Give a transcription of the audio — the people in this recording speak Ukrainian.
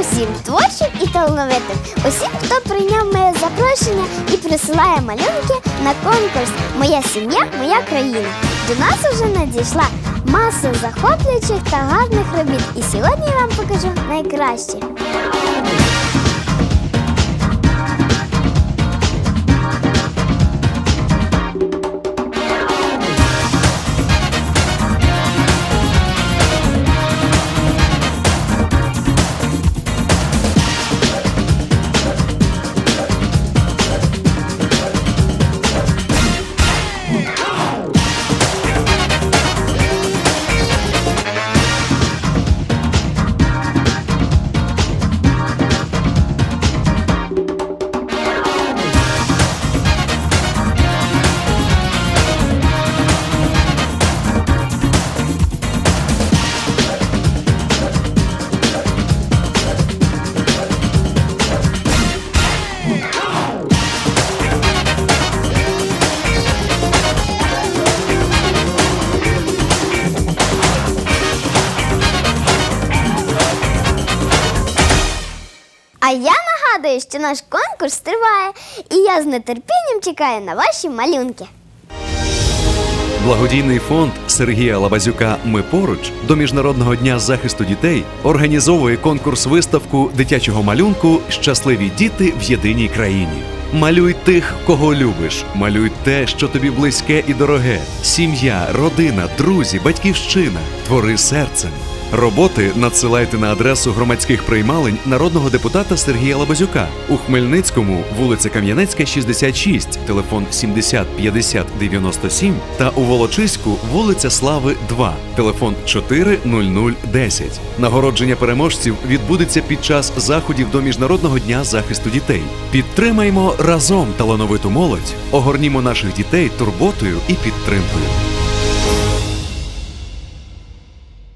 усім творчим і талановитим, усім, хто прийняв моє запрошення і присилає малюнки на конкурс Моя сім'я, моя країна. До нас уже надійшла маса захоплюючих та гарних робіт. І сьогодні я вам покажу найкраще. А я нагадую, що наш конкурс триває, і я з нетерпінням чекаю на ваші малюнки. Благодійний фонд Сергія Лабазюка Ми поруч до Міжнародного дня захисту дітей організовує конкурс-виставку дитячого малюнку Щасливі діти в єдиній країні. Малюй тих, кого любиш, малюй те, що тобі близьке і дороге: сім'я, родина, друзі, батьківщина. Твори серцем. Роботи надсилайте на адресу громадських приймалень народного депутата Сергія Лабазюка у Хмельницькому, вулиця Кам'янецька, 66, телефон 70 50 97 та у Волочиську, вулиця Слави 2, телефон 40010. Нагородження переможців відбудеться під час заходів до Міжнародного дня захисту дітей. Підтримаймо разом талановиту молодь, огорнімо наших дітей турботою і підтримкою.